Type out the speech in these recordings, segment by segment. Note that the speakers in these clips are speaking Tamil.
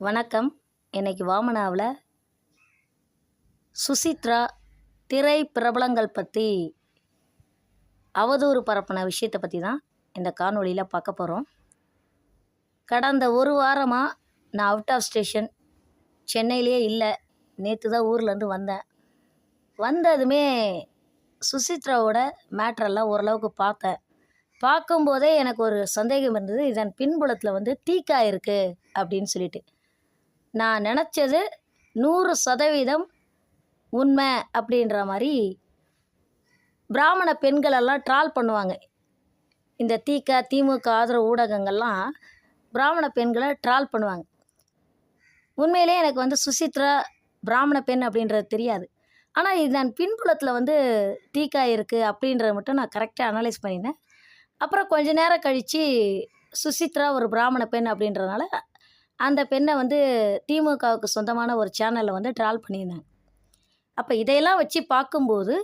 வணக்கம். இன்னைக்கு வாமனாவில் சுசித்ரா திரை பிரபலங்கள் பற்றி அவதூறு பரப்பின விஷயத்தை பற்றி தான் இந்த காணொலியில் பார்க்க போகிறோம் கடந்த ஒரு வாரமாக நான் அவுட் ஆஃப் ஸ்டேஷன் சென்னையிலேயே இல்லை. நேற்று தான் ஊர்லேருந்து வந்தேன். வந்ததுமே சுசித்ராவோட மேட்ரெல்லாம் ஓரளவுக்கு பார்த்தேன். பார்க்கும்போதே எனக்கு ஒரு சந்தேகம் இருந்தது இதன் பின்புலத்தில் வந்து தீக்கா இருக்குது அப்படின்னு சொல்லிட்டு. நான் நினச்சது நூறு சதவீதம் உண்மை அப்படின்ற மாதிரி பிராமண பெண்களெல்லாம் ட்ரால் பண்ணுவாங்க. இந்த தீக்க திமுக ஆதரவு ஊடகங்கள்லாம் பிராமண பெண்களை ட்ரால் பண்ணுவாங்க. உண்மையிலே எனக்கு வந்து சுசித்ரா பிராமண பெண் அப்படின்றது தெரியாது. ஆனால் இதன் பின்புலத்தில் வந்து தீக்கா இருக்குது அப்படின்றத மட்டும் நான் கரெக்டாக அனலைஸ் பண்ணினேன். அப்புறம் கொஞ்ச நேரம் கழித்து சுசித்ரா ஒரு பிராமண பெண் அப்படின்றதுனால அந்த பெண்ணை வந்து திமுகவுக்கு சொந்தமான ஒரு சேனலில் வந்து ட்ரால் பண்ணியிருந்தாங்க. அப்போ இதையெல்லாம் வச்சு பார்க்கும்போது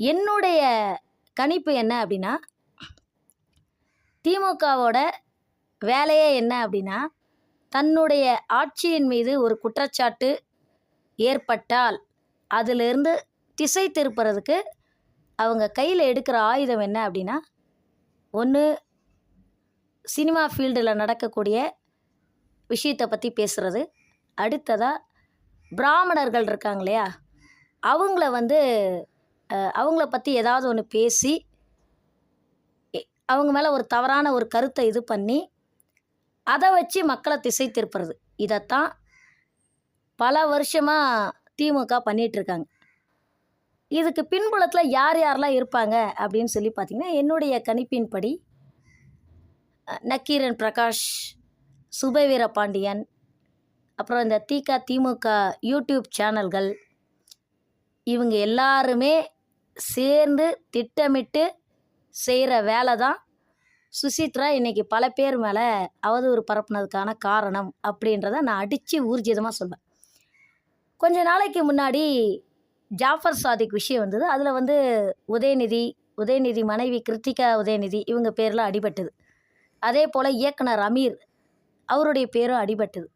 என்னுடைய கணிப்பு என்ன அப்படின்னா திமுகவோட வேலையே என்ன அப்படின்னா தன்னுடைய ஆட்சியின் மீது ஒரு குற்றச்சாட்டு ஏற்பட்டால் அதிலிருந்து திசை திருப்புறதுக்கு அவங்க கையில் எடுக்கிற ஆயுதம் என்ன அப்படின்னா ஒன்று சினிமா ஃபீல்டில் நடக்கக்கூடிய விஷயத்தை பற்றி பேசுகிறது அடுத்ததாக பிராமணர்கள் இருக்காங்க இல்லையா அவங்கள வந்து அவங்கள பற்றி ஏதாவது ஒன்று பேசி அவங்க மேலே ஒரு தவறான ஒரு கருத்தை இது பண்ணி அதை வச்சு மக்களை திசை திருப்புறது. இதைத்தான் பல வருஷமாக திமுக பண்ணிகிட்ருக்காங்க இதுக்கு பின்புலத்தில் யார் யாரெல்லாம் இருப்பாங்க அப்படின்னு சொல்லி பார்த்தீங்கன்னா என்னுடைய கணிப்பின்படி நக்கீரன் பிரகாஷ் சுபவீர பாண்டியன் அப்புறம் இந்த தீகா திமுக யூடியூப் சேனல்கள் இவங்க எல்லாருமே சேர்ந்து திட்டமிட்டு செய்கிற வேலை தான் சுசித்ரா இன்றைக்கி பல பேர் மேலே அவதூறு பரப்புனதுக்கான காரணம் அப்படின்றத நான் அடித்து ஊர்ஜிதமாக சொல்வேன். கொஞ்ச நாளைக்கு முன்னாடி ஜாஃபர் சாதிக் விஷயம் வந்தது. அதில் வந்து உதயநிதி உதயநிதி மனைவி கிருத்திகா உதயநிதி இவங்க பேரில் அடிபட்டது. அதே போல் இயக்குனர் அமீர் அவருடைய பேரும் அடிபட்டது.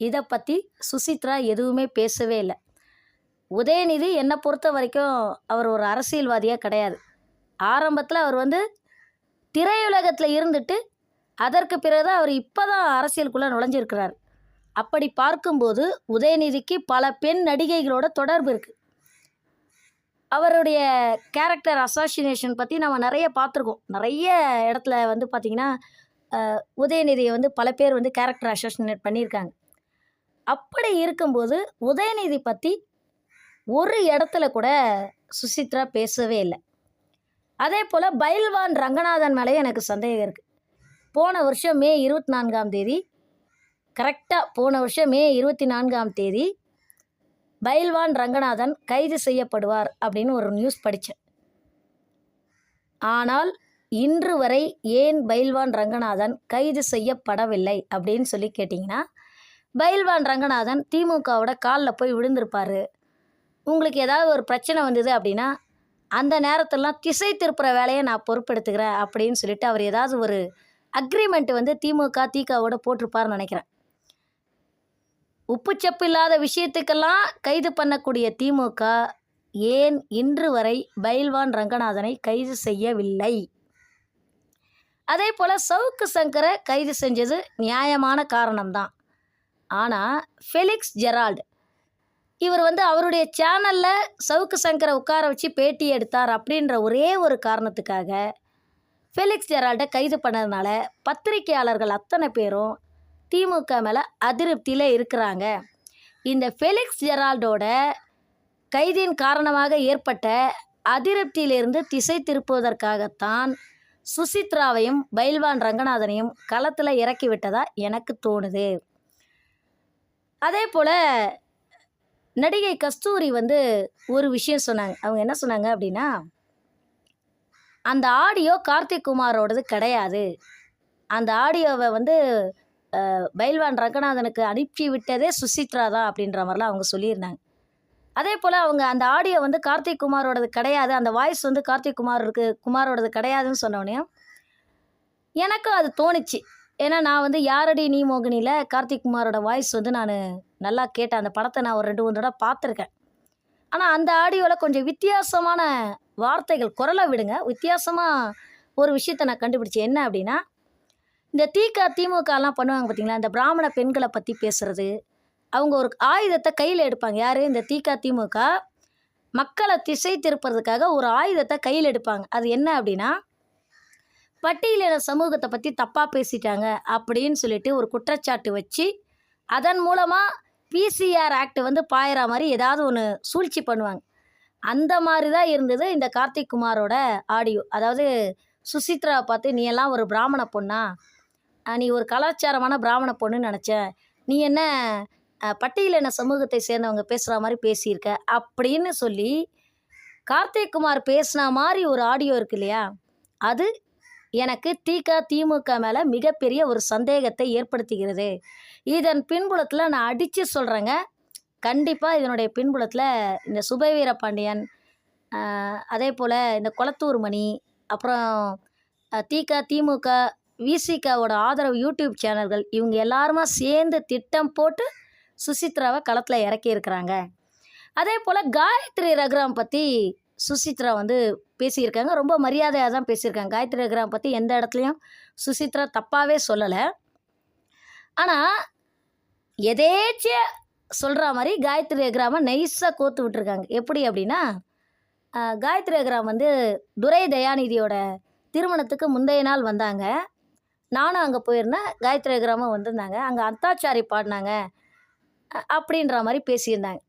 இதை பற்றி சுசித்ரா எதுவுமே பேசவே இல்லை. உதயநிதி என்னை பொறுத்த வரைக்கும் அவர் ஒரு அரசியல்வாதியாக கிடையாது. ஆரம்பத்தில் அவர் வந்து திரையுலகத்தில் இருந்துட்டு அதற்கு பிறகு அவர் இப்போ தான் அரசியலுக்குள்ளே நுழைஞ்சிருக்கிறார். அப்படி பார்க்கும்போது உதயநிதிக்கு பல பெண் நடிகைகளோட தொடர்பு இருக்குது அவருடைய கேரக்டர் அசாசினேஷன் பற்றி நம்ம நிறைய பார்த்துருக்கோம். நிறைய இடத்துல வந்து பார்த்திங்கன்னா உதயநிதியை வந்து பல பேர் வந்து கேரக்டர் அசோசினேட் பண்ணியிருக்காங்க. அப்படி இருக்கும்போது உதயநிதி பற்றி ஒரு இடத்துல கூட சுசித்ரா பேசவே இல்லை. அதே போல் பைல்வான் ரங்கநாதன் மேலேயும் எனக்கு சந்தேகம் இருக்குது போன வருஷம் மே இருபத்தி நான்காம் தேதி கரெக்டாக போன வருஷம் மே இருபத்தி நான்காம் தேதி பைல்வான் ரங்கநாதன் கைது செய்யப்படுவார் அப்படின்னு ஒரு நியூஸ் படித்தேன் ஆனால் இன்று வரை ஏன் பைல்வான் ரங்கநாதன் கைது செய்யப்படவில்லை? அப்படின்னு சொல்லி கேட்டிங்கன்னா பைல்வான் ரங்கநாதன் திமுகவோட காலில் போய் விழுந்திருப்பார். உங்களுக்கு ஏதாவது ஒரு பிரச்சனை வந்தது அப்படின்னா அந்த நேரத்திலலாம் திசை திருப்புற வேலையை நான் பொறுப்பெடுத்துக்கிறேன் அப்படின்னு சொல்லிட்டு அவர் ஏதாவது ஒரு அக்ரிமெண்ட் வந்து திமுக திகாவோட போட்டிருப்பாருன்னு நினைக்கிறேன். உப்புச்சப்பு இல்லாத விஷயத்துக்கெல்லாம் கைது பண்ணக்கூடிய திமுக ஏன் இன்று வரை பைல்வான் ரங்கநாதனை கைது செய்யவில்லை? அதே போல் சவுக்கு சங்கரை கைது செஞ்சது நியாயமான காரணம்தான். ஆனால் ஃபெலிக்ஸ் ஜெரால்டு. இவர் வந்து அவருடைய சேனலில் சவுக்கு சங்கரை உட்கார வச்சு பேட்டி எடுத்தார் அப்படின்ற ஒரே ஒரு காரணத்துக்காக ஃபெலிக்ஸ் ஜெரால்டை கைது பண்ணதுனால பத்திரிகையாளர்கள் அத்தனை பேரும் திமுக மேலே அதிருப்தியில் இருக்கிறாங்க. இந்த ஃபெலிக்ஸ் ஜெரால்டோட கைதின் காரணமாக ஏற்பட்ட அதிருப்தியிலிருந்து திசை திருப்புவதற்காகத்தான் சுசித்ராவையும் பைல்வான் ரங்கநாதனையும் களத்தில் இறக்கி விட்டதா எனக்கு தோணுது. அதே போல் நடிகை கஸ்தூரி வந்து ஒரு விஷயம் சொன்னாங்க. அவங்க என்ன சொன்னாங்க அப்படின்னா அந்த ஆடியோ கார்த்திக் குமாரோடது கிடையாது. அந்த ஆடியோவை வந்து பைல்வான் ரங்கநாதனுக்கு அனுப்பி விட்டதே சுசித்ரா தான் அப்படின்ற மாதிரிலாம் அவங்க சொல்லியிருந்தாங்க. அதே போல் அவங்க அந்த ஆடியோ வந்து கார்த்திக் குமாரோடது கிடையாது. அந்த வாய்ஸ் வந்து கார்த்திக் குமார் இருக்கு குமாரோடது கிடையாதுன்னு சொன்னோடனே எனக்கும் அது தோணுச்சு. ஏன்னா நான் வந்து யாரடி நீ மோகினியில்? கார்த்திக் குமாரோட வாய்ஸ் வந்து நான் நல்லா கேட்டேன். அந்த படத்தை நான் ஒரு ரெண்டு மூணு தடவை பார்த்துருக்கேன். ஆனால் அந்த ஆடியோவில் கொஞ்சம் வித்தியாசமான வார்த்தைகள் குரலை விடுங்க. வித்தியாசமாக ஒரு விஷயத்தை நான் கண்டுபிடிச்சேன். என்ன அப்படின்னா இந்த தீகா திமுகலாம் பண்ணுவாங்க பார்த்தீங்களா இந்த பிராமண பெண்களை பற்றி பேசுகிறது அவங்க ஒரு ஆயுதத்தை கையில் எடுப்பாங்க. யார்? இந்த தீகா திமுக. மக்களை திசை திருப்புறதுக்காக ஒரு ஆயுதத்தை கையில் எடுப்பாங்க. அது என்ன அப்படின்னா பட்டியலின சமூகத்தை பற்றி தப்பாக பேசிட்டாங்க அப்படின்னு சொல்லிட்டு ஒரு குற்றச்சாட்டு வச்சு அதன் மூலமாக பிசிஆர் ஆக்ட் வந்து பாயிற மாதிரி ஏதாவது ஒன்று சூழ்ச்சி பண்ணுவாங்க. அந்த மாதிரி தான் இருந்தது இந்த கார்த்திக் குமாரோட ஆடியோ. அதாவது சுசித்ராவை பார்த்து நீ எல்லாம் ஒரு பிராமண பொண்ணா? நீ ஒரு கலாச்சாரமான பிராமண பொண்ணுன்னு நினச்ச. நீ என்ன பட்டியலின சமூகத்தை சேர்ந்தவங்க பேசுகிற மாதிரி பேசியிருக்க அப்படின்னு சொல்லி கார்த்திக் குமார் பேசின மாதிரி ஒரு ஆடியோ இருக்கு இல்லையா? அது எனக்கு திக திமுக மேலே மிகப்பெரிய ஒரு சந்தேகத்தை ஏற்படுத்துகிறது. இதன் பின்புலத்தில் நான் அடித்து சொல்கிறேங்க கண்டிப்பாக இதனுடைய பின்புலத்தில் இந்த சுபவீர பாண்டியன் அதே போல் இந்த குளத்தூர் மணி அப்புறம் திக திமுக விசிகாவோட ஆதரவு யூடியூப் சேனல்கள் இவங்க எல்லாருமா சேர்ந்து திட்டம் போட்டு சுசித்ராவை களத்தில் இறக்கியிருக்கிறாங்க அதே போல் காயத்ரி ரகுராம் பற்றி சுசித்ரா வந்து பேசியிருக்காங்க. ரொம்ப மரியாதையாக தான் பேசியிருக்காங்க. காயத்ரி ரகுராம் பற்றி எந்த இடத்துலையும் சுசித்ரா தப்பாகவே சொல்லலை. ஆனால் எதேச்சிய சொல்கிற மாதிரி காயத்ரி ரகுராமை நைஸாக கோத்து விட்டுருக்காங்க. எப்படி அப்படின்னா காயத்ரி ரகுராம் வந்து துரை தயாநிதியோட திருமணத்துக்கு முந்தைய நாள் வந்தாங்க. நானும் அங்கே போயிருந்தேன். காயத்ரி ரகுராமும் வந்திருந்தாங்க. அங்கே அந்தாச்சாரி பாடினாங்க. அப்படின்ற மாதிரி பேசியிருந்தாங்க.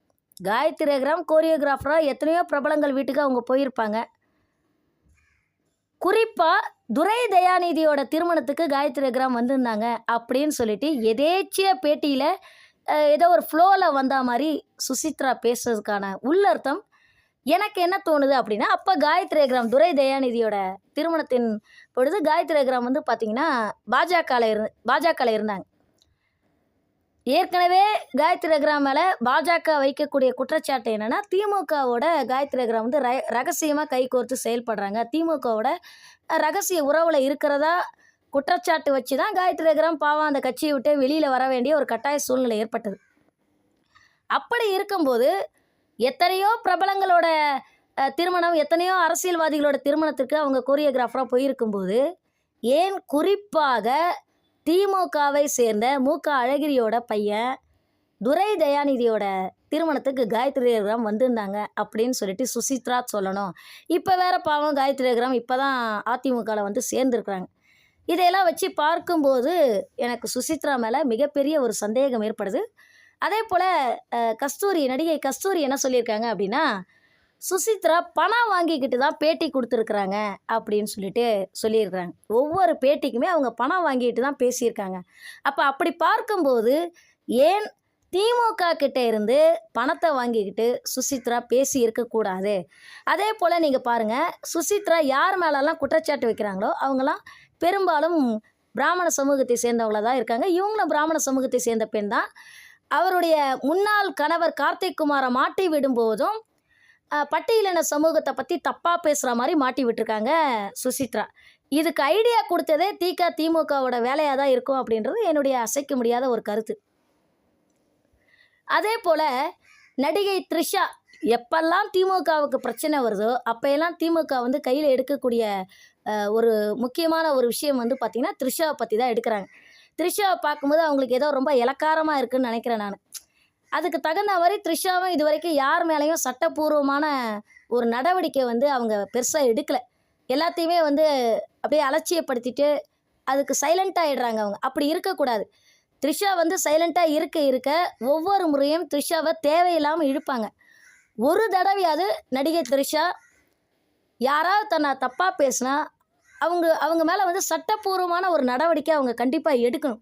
காயத்ரி ரகுராம் கோரியோகிராஃபராக எத்தனையோ பிரபலங்கள் வீட்டுக்கு அவங்க போயிருப்பாங்க. குறிப்பாக துரை தயாநிதியோட திருமணத்துக்கு காயத்ரி ரகுராம் வந்திருந்தாங்க அப்படின்னு சொல்லிட்டு எதேச்சிய பேட்டியில் ஏதோ ஒரு ஃப்ளோவில் வந்த மாதிரி சுசித்ரா பேசுறதுக்கான உள்ளர்த்தம் எனக்கு என்ன தோணுது அப்படின்னா அப்போ காயத்ரி ரகுராம் துரை தயாநிதியோட திருமணத்தின் பொழுது காயத்ரி ரகுராம் வந்து பார்த்திங்கன்னா பாஜகவில் இரு பாஜகவில் இருந்தாங்க. ஏற்கனவே காயத்ரி ரகுராம் மேலே பாஜக வைக்கக்கூடிய குற்றச்சாட்டு என்னென்னா திமுகவோட காயத்ரி ரகுராம் வந்து ர ரகசியமாக கைகோர்த்து செயல்படுறாங்க. திமுகவோட ரகசிய உறவில் இருக்கிறதா குற்றச்சாட்டு வச்சு தான் காயத்ரி ரகுராம் பாவம் அந்த கட்சியை விட்டு வெளியில் வர வேண்டிய ஒரு கட்டாய சூழ்நிலை ஏற்பட்டது. அப்படி இருக்கும்போது எத்தனையோ பிரபலங்களோட திருமணம் எத்தனையோ அரசியல்வாதிகளோட திருமணத்திற்கு அவங்க கோரியோகிராஃபராக போயிருக்கும்போது ஏன் குறிப்பாக திமுகவை சேர்ந்த மு. க. அழகிரியோட பையன் துரை தயாநிதியோட திருமணத்துக்கு காயத்ரி ரகுராம் வந்திருந்தாங்க அப்படின்னு சொல்லிட்டு சுசித்ரா சொல்லணும். இப்போ வேற பாவம் காயத்ரி ரகுராம் இப்போ தான் அதிமுகவில் வந்து சேர்ந்துருக்குறாங்க. இதையெல்லாம் வச்சு பார்க்கும்போது எனக்கு சுசித்ரா மேலே மிகப்பெரிய ஒரு சந்தேகம் ஏற்படுது. அதே போல் கஸ்தூரி நடிகை கஸ்தூரி என்ன சொல்லியிருக்காங்க அப்படின்னா சுசித்ரா பணம் வாங்கிக்கிட்டு தான் பேட்டி கொடுத்துருக்குறாங்க அப்படின்னு சொல்லிட்டு சொல்லியிருக்கிறாங்க. ஒவ்வொரு பேட்டிக்குமே அவங்க பணம் வாங்கிட்டு தான் பேசியிருக்காங்க. அப்போ அப்படி பார்க்கும்போது ஏன் திமுக கிட்ட இருந்து பணத்தை வாங்கிக்கிட்டு சுசித்ரா பேசி இருக்கக்கூடாது அதே போல் நீங்கள் பாருங்கள் சுசித்ரா யார் மேலெல்லாம் குற்றச்சாட்டு வைக்கிறாங்களோ அவங்களாம் பெரும்பாலும் பிராமண சமூகத்தை சேர்ந்தவங்கள தான் இருக்காங்க. இவங்களும் பிராமண சமூகத்தை சேர்ந்த பெண் தான். அவருடைய முன்னாள் கணவர் கார்த்திக் குமாரை மாட்டி விடும்போதும் பட்டியலின சமூகத்தை பற்றி தப்பாக பேசுகிற மாதிரி மாட்டி விட்டுருக்காங்க சுசித்ரா. இதுக்கு ஐடியா கொடுத்ததே திக திமுகவோட வேலையாக தான் இருக்கும் அப்படின்றது என்னுடைய அசைக்க முடியாத ஒரு கருத்து. அதே போல் நடிகை த்ரிஷா எப்பெல்லாம் திமுகவுக்கு பிரச்சனை வருதோ அப்போயெல்லாம் திமுக வந்து கையில் எடுக்கக்கூடிய ஒரு முக்கியமான ஒரு விஷயம் வந்து பார்த்திங்கன்னா த்ரிஷாவை பற்றி தான் எடுக்கிறாங்க. த்ரிஷாவை பார்க்கும்போது அவங்களுக்கு ஏதோ ரொம்ப இலக்காரமாக இருக்குதுன்னு நினைக்கிறேன் நான். அதுக்கு தகுந்த மாதிரி த்ரிஷாவும் இது வரைக்கும் யார் மேலேயும் சட்டப்பூர்வமான ஒரு நடவடிக்கை வந்து அவங்க பெருசாக எடுக்கலை. எல்லாத்தையுமே வந்து அப்படியே அலட்சியப்படுத்திட்டு அதுக்கு சைலண்ட் ஆகிடுறாங்க அவங்க. அப்படி இருக்கக்கூடாது. த்ரிஷா வந்து சைலண்ட்டாக இருக்க இருக்க ஒவ்வொரு முறையும் த்ரிஷாவை தேவையில்லாமல் இழுப்பாங்க. ஒரு தடவையாவது நடிகை த்ரிஷா யாராவது தன்னை தப்பாக பேசினா அவங்க அவங்க மேலே வந்து சட்டப்பூர்வமான ஒரு நடவடிக்கை அவங்க கண்டிப்பாக எடுக்கணும்.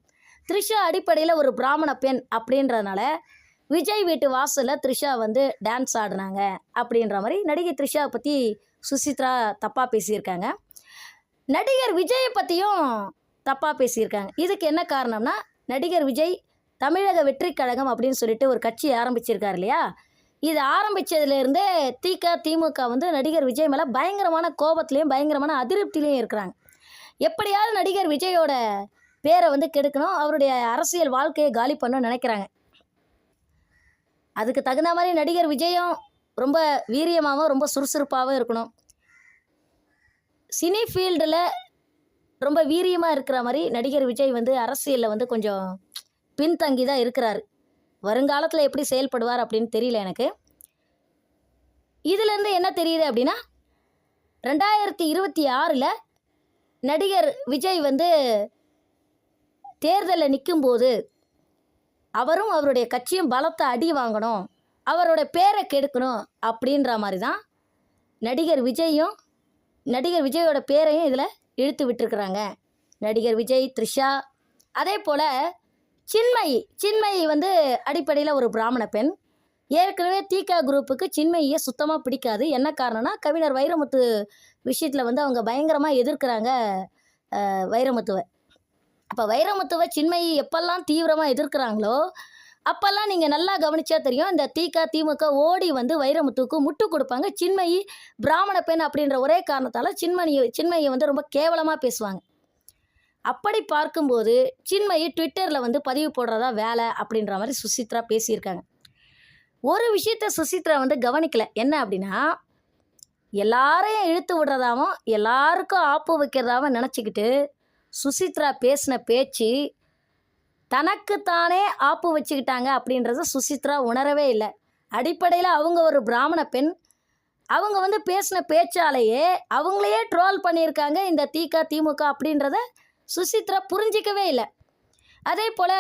த்ரிஷா அடிப்படையில் ஒரு பிராமண பெண் அப்படின்றதுனால விஜய் வீட்டு வாசலில் த்ரிஷா வந்து டான்ஸ் ஆடினாங்க அப்படின்ற மாதிரி நடிகை த்ரிஷாவை பற்றி சுசித்ரா தப்பாக பேசியிருக்காங்க. நடிகர் விஜயை பற்றியும் தப்பாக பேசியிருக்காங்க. இதுக்கு என்ன காரணம்னா நடிகர் விஜய் தமிழக வெற்றி கழகம் அப்படின்னு சொல்லிட்டு ஒரு கட்சி ஆரம்பிச்சிருக்காரு இல்லையா? இது ஆரம்பித்ததுலேருந்தே திக திமுக வந்து நடிகர் விஜய் மேலே பயங்கரமான கோபத்துலேயும் பயங்கரமான அதிருப்திலையும் இருக்கிறாங்க. எப்படியாவது நடிகர் விஜயோட பேரை வந்து கெடுக்கணும். அவருடைய அரசியல் வாழ்க்கையை காலி பண்ணணும்னு நினைக்கிறாங்க. அதுக்கு தகுந்த மாதிரி நடிகர் விஜயும் ரொம்ப வீரியமாகவும் ரொம்ப சுறுசுறுப்பாகவும் இருக்கணும். சினி ஃபீல்டில் ரொம்ப வீரியமாக இருக்கிற மாதிரி நடிகர் விஜய் வந்து அரசியலில் வந்து கொஞ்சம் பின்தங்கி தான் இருக்கிறாரு. வருங்காலத்தில் எப்படி செயல்படுவார் அப்படின்னு தெரியல எனக்கு. இதுலேருந்து என்ன தெரியுது அப்படின்னா ரெண்டாயிரத்தி இருபத்தி ஆறில் நடிகர் விஜய் வந்து தேர்தலில் நிற்கும்போது அவரும் அவருடைய கட்சியும் பலத்தை அடி வாங்கணும் அவரோட பேரை கெடுக்கணும் அப்படின்ற மாதிரி தான் நடிகர் விஜயும் நடிகர் விஜயோட பேரையும் இதில் இழுத்து விட்டுருக்குறாங்க. நடிகர் விஜய் த்ரிஷா அதே போல் சின்மயி சின்மயி வந்து அடிப்படையில் ஒரு பிராமண பெண். ஏற்கனவே தீகா குரூப்புக்கு சின்மயியை சுத்தமாக பிடிக்காது. என்ன காரணம்னா கவிஞர் வைரமுத்து விஷயத்தில் வந்து அவங்க பயங்கரமாக எதிர்க்கிறாங்க வைரமுத்துவை. அப்போ வைரமுத்துவை சின்மயி எப்பெல்லாம் தீவிரமாக எதிர்க்கிறாங்களோ அப்போல்லாம் நீங்கள் நல்லா கவனிச்சா தெரியும். இந்த தீகா திமுக ஓடி வந்து வைரமுத்துவுக்கு முட்டு கொடுப்பாங்க. சின்மயி பிராமண பெண் அப்படின்ற ஒரே காரணத்தால் சின்மணியை சின்மயை வந்து ரொம்ப கேவலமாக பேசுவாங்க. அப்படி பார்க்கும்போது சின்மயி ட்விட்டரில் வந்து பதிவு போடுறதா வேலை அப்படின்ற மாதிரி சுசித்ரா பேசியிருக்காங்க. ஒரு விஷயத்த சுசித்ரா வந்து கவனிக்கலை. என்ன அப்படின்னா எல்லாரையும் இழுத்து விடுறதாவும் எல்லாருக்கும் ஆப்பு வைக்கிறதாவும் நினச்சிக்கிட்டு சுசித்ரா பேசின பேச்சு தனக்குத்தானே ஆப்பு வச்சுக்கிட்டாங்க அப்படின்றத சுசித்ரா உணரவே இல்லை. அடிப்படையில் அவங்க ஒரு பிராமண பெண். அவங்க வந்து பேசின பேச்சாலேயே அவங்களையே ட்ரோல் பண்ணியிருக்காங்க இந்த தீகா திமுக அப்படின்றத சுசித்ரா புரிஞ்சிக்கவே இல்லை. அதே போல்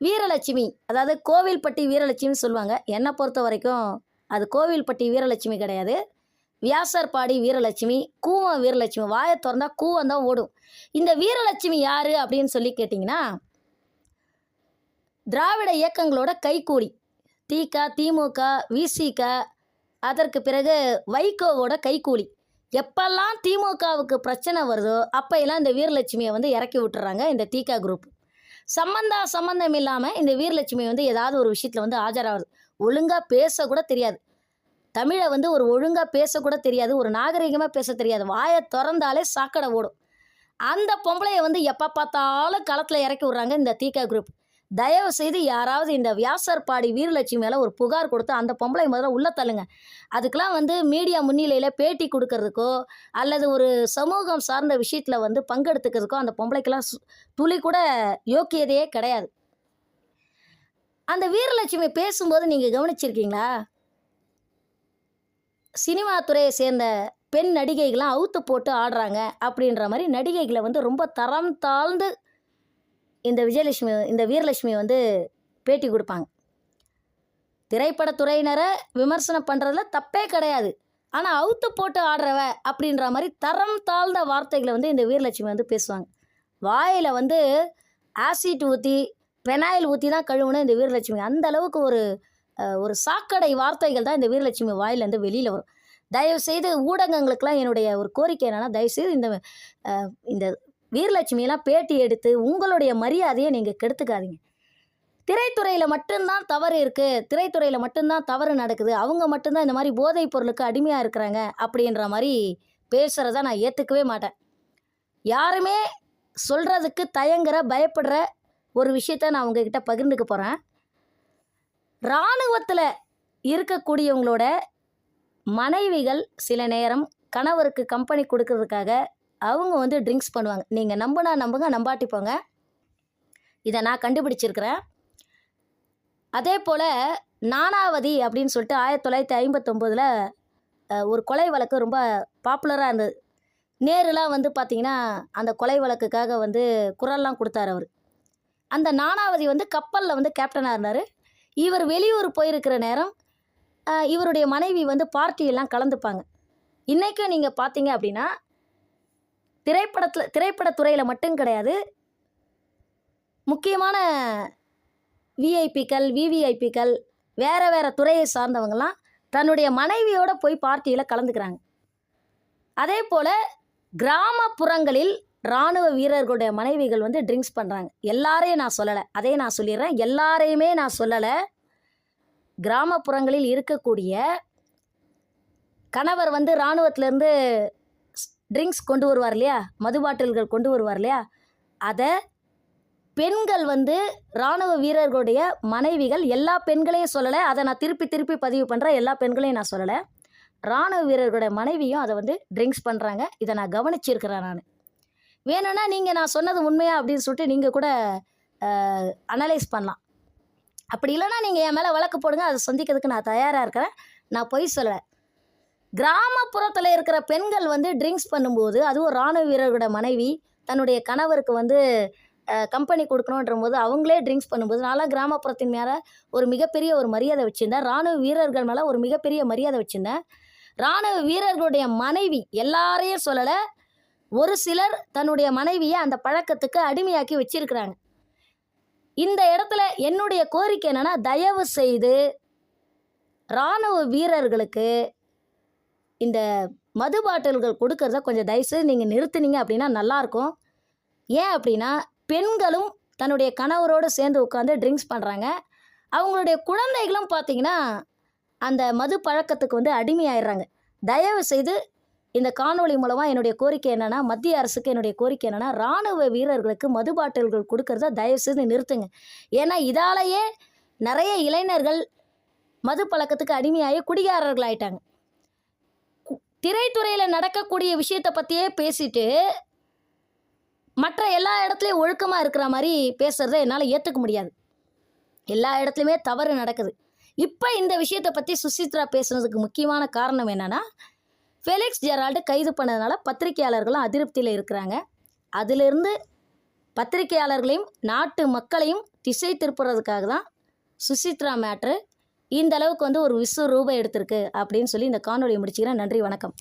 வீரலட்சுமி அதாவது கோவில்பட்டி வீரலட்சுமின்னு சொல்லுவாங்க. என்னை பொறுத்த வரைக்கும் அது கோவில்பட்டி வீரலட்சுமி கிடையாது. வியாசர்பாடி வீரலட்சுமி கூவம் வீரலட்சுமி. வாயை திறந்தா கூவம் தான் ஓடும். இந்த வீரலட்சுமி யார் அப்படின்னு சொல்லி கேட்டிங்கன்னா திராவிட இயக்கங்களோட கைக்கூலி திக திமுக விசிக. அதற்கு பிறகு வைகோவோட கைக்கூலி எப்பெல்லாம் திமுகவுக்கு பிரச்சனை வருதோ அப்போயெல்லாம் இந்த வீரலட்சுமியை வந்து இறக்கி விட்டுறாங்க இந்த தீகா குரூப் சம்மந்தா சம்மந்தம் இல்லாமல் இந்த வீரலட்சுமி வந்து ஏதாவது ஒரு விஷயத்தில் வந்து ஆஜராகுது. ஒழுங்காக பேச கூட தெரியாது. தமிழை வந்து ஒரு ஒழுங்காக பேசக்கூட தெரியாது ஒரு நாகரிகமாக பேச தெரியாது. வாயை திறந்தாலே சாக்கடை ஓடும். அந்த பொம்பளையை வந்து எப்போ பார்த்தாலும் களத்தில் இறக்கி விட்றாங்க இந்த தீகா குரூப் தயவு செய்து யாராவது இந்த வியாசர் பாடி வீரலட்சுமி மேலே ஒரு புகார் கொடுத்து அந்த பொம்பளை முதல்ல உள்ள தள்ளுங்க. அதுக்கெலாம் வந்து மீடியா முன்னிலையில் பேட்டி கொடுக்கறதுக்கோ அல்லது ஒரு சமூகம் சார்ந்த விஷயத்தில் வந்து பங்கெடுத்துக்கிறதுக்கோ அந்த பொம்பளைக்கெல்லாம் சு- துளி கூட யோக்கியதையே கிடையாது. அந்த வீரலட்சுமி பேசும்போது நீங்கள் கவனிச்சிருக்கீங்களா? சினிமா துறையை சேர்ந்த பெண் நடிகைகள்லாம் அவுத்து போட்டு ஆடுறாங்க அப்படின்ற மாதிரி நடிகைகளை வந்து ரொம்ப தரம் தாழ்ந்து இந்த விஜயலட்சுமி இந்த வீரலட்சுமி வந்து பேட்டி கொடுப்பாங்க. திரைப்படத்துறையினரை விமர்சனம் பண்ணுறதுல தப்பே கிடையாது. ஆனால் அவுத்து போட்டு ஆடுறவ அப்படின்ற மாதிரி தரம் தாழ்ந்த வார்த்தைகளை வந்து இந்த வீரலட்சுமி வந்து பேசுவாங்க. வாயில் வந்து ஆசிட் ஊற்றி பெனாயில் ஊற்றி தான் கழுவுன இந்த வீரலட்சுமி. அந்த அளவுக்கு ஒரு ஒரு சாக்கடை வார்த்தைகள் தான் இந்த வீரலட்சுமி வாயிலேருந்து வெளியில் வரும். தயவுசெய்து ஊடகங்களுக்கெல்லாம் என்னுடைய ஒரு கோரிக்கை என்னென்னா தயவுசெய்து இந்த இந்த வீரலட்சுமியெல்லாம் பேட்டி எடுத்து உங்களுடைய மரியாதையை நீங்கள் கெடுத்துக்காதீங்க. திரைத்துறையில் மட்டும்தான் தவறு இருக்குது திரைத்துறையில் மட்டும்தான் தவறு நடக்குது. அவங்க மட்டும்தான் இந்த மாதிரி போதைப் பொருளுக்கு அடிமையாக இருக்கிறாங்க அப்படின்ற மாதிரி பேசுகிறத நான் ஏற்றுக்கவே மாட்டேன். யாருமே சொல்கிறதுக்கு தயங்குற பயப்படுற ஒரு விஷயத்த நான் உங்ககிட்ட பகிர்ந்துக்க போகிறேன் இராணுவத்தில் இருக்கக்கூடியவங்களோட மனைவிகள் சில நேரம் கணவருக்கு கம்பெனி கொடுக்கறதுக்காக அவங்க வந்து ட்ரிங்க்ஸ் பண்ணுவாங்க. நீங்கள் நம்புனா நம்புங்க நம்பாட்டி போங்க. இதை நான் கண்டுபிடிச்சிருக்கிறேன். அதே போல் நானாவதி அப்படின்னு சொல்லிட்டு ஆயிரத்தி தொள்ளாயிரத்தி ஐம்பத்தொம்போதில் ஒரு கொலை வழக்கு ரொம்ப பாப்புலராக இருந்தது. நேருலாம் வந்து பார்த்திங்கன்னா அந்த கொலை வழக்குக்காக வந்து குரல்லாம் கொடுத்தார் அவர். அந்த நானாவதி வந்து கப்பலில் வந்து கேப்டனாக இருந்தார். இவர் வெளியூர் போயிருக்கிற நேரம் இவருடைய மனைவி வந்து பார்ட்டியெல்லாம் கலந்துப்பாங்க. இன்றைக்கும் நீங்கள் பார்த்தீங்க அப்படின்னா திரைப்படத்தில் திரைப்படத்துறையில் மட்டும் கிடையாது. முக்கியமான விஐபிக்கள் விவிஐபிக்கள் வேறு வேறு துறையை சார்ந்தவங்களாம் தன்னுடைய மனைவியோடு போய் பார்ட்டியில் கலந்துக்கிறாங்க. அதே போல் கிராமப்புறங்களில் இராணுவ வீரர்களுடைய மனைவிகள் வந்து ட்ரிங்க்ஸ் பண்ணுறாங்க எல்லாரையும் நான் சொல்லலை. அதே நான் சொல்லிடுறேன். எல்லாரையுமே நான் சொல்லலை. கிராமப்புறங்களில் இருக்கக்கூடிய கணவர் வந்து இராணுவத்திலேருந்து ட்ரிங்க்ஸ் கொண்டு வருவார் இல்லையா? மது பாட்டில்கள் கொண்டு வருவார் இல்லையா? அதை பெண்கள் வந்து இராணுவ வீரர்களுடைய மனைவிகள் எல்லா பெண்களையும் சொல்லலை. அதை நான் திருப்பி திருப்பி பதிவு பண்ணுறேன் எல்லா பெண்களையும் நான் சொல்லலை. இராணுவ வீரர்களுடைய மனைவியும் அதை வந்து ட்ரிங்க்ஸ் பண்ணுறாங்க இதை நான் கவனிச்சிருக்கிறேன் நான். வேணும்னா நீங்கள் நான் சொன்னது உண்மையா அப்படின்னு சொல்லிட்டு நீங்கள் கூட அனலைஸ் பண்ணலாம். அப்படி இல்லைன்னா நீங்கள் என் மேலே வழக்கு போடுங்க அதை சந்திக்கிறதுக்கு நான் தயாராக இருக்கிறேன். நான் பொய் சொல்லலை. கிராமப்புறத்தில் இருக்கிற பெண்கள் வந்து ட்ரிங்க்ஸ் பண்ணும்போது அதுவும் இராணுவ வீரர்களோட மனைவி தன்னுடைய கணவருக்கு வந்து கம்பெனி கொடுக்கணுன்ற போது அவங்களே ட்ரிங்க்ஸ் பண்ணும்போது நான்லாம் கிராமப்புறத்தின் மேலே ஒரு மிகப்பெரிய ஒரு மரியாதை வச்சுருந்தேன். இராணுவ வீரர்கள் மேலே ஒரு மிகப்பெரிய மரியாதை வச்சுருந்தேன். இராணுவ வீரர்களுடைய மனைவி எல்லாரையும் சொல்லலை. ஒரு சிலர் தன்னுடைய மனைவியை அந்த பழக்கத்துக்கு அடிமையாக்கி வச்சிருக்கிறாங்க. இந்த இடத்துல என்னுடைய கோரிக்கை என்னென்னா தயவு செய்து இராணுவ வீரர்களுக்கு இந்த மது பாட்டில்கள் கொடுக்கறத கொஞ்சம் தயவுசெய்து நீங்கள் நிறுத்துனீங்க அப்படின்னா நல்லாயிருக்கும். ஏன் அப்படின்னா பெண்களும் தன்னுடைய கணவரோடு சேர்ந்து உட்காந்து ட்ரிங்க்ஸ் பண்ணுறாங்க அவங்களுடைய குழந்தைகளும் பார்த்தீங்கன்னா அந்த மது பழக்கத்துக்கு வந்து அடிமையாயிடுறாங்க. தயவு செய்து இந்த காணொளி மூலமாக என்னுடைய கோரிக்கை என்னென்னா மத்திய அரசுக்கு என்னுடைய கோரிக்கை என்னென்னா இராணுவ வீரர்களுக்கு மது பாட்டில்கள் கொடுக்கறத தயவு செய்து நிறுத்துங்க. ஏன்னா இதாலேயே நிறைய இளைஞர்கள் மது பழக்கத்துக்கு அடிமையாகி குடிகாரர்கள் ஆயிட்டாங்க திரைத்துறையில் நடக்கக்கூடிய விஷயத்தை பற்றியே பேசிட்டு மற்ற எல்லா இடத்துலையும் ஒழுக்கமாக இருக்கிற மாதிரி பேசுகிறத என்னால் ஏற்றுக்க முடியாது. எல்லா இடத்துலையுமே தவறு நடக்குது. இப்போ இந்த விஷயத்தை பற்றி சுசித்ரா பேசுனதுக்கு முக்கியமான காரணம் என்னென்னா ஃபெலிக்ஸ் ஜெரால்டு கைது பண்ணதுனால பத்திரிகையாளர்களும் அதிருப்தியில் இருக்கிறாங்க. அதிலிருந்து பத்திரிகையாளர்களையும் நாட்டு மக்களையும் திசை திருப்புறதுக்காக தான் சுசித்ரா மேட்ரு இந்த அளவுக்கு வந்து ஒரு விஸ்வரூபம் எடுத்திருக்கு அப்படின்னு சொல்லி இந்த காணொலியை முடிச்சுக்கிறேன். நன்றி வணக்கம்.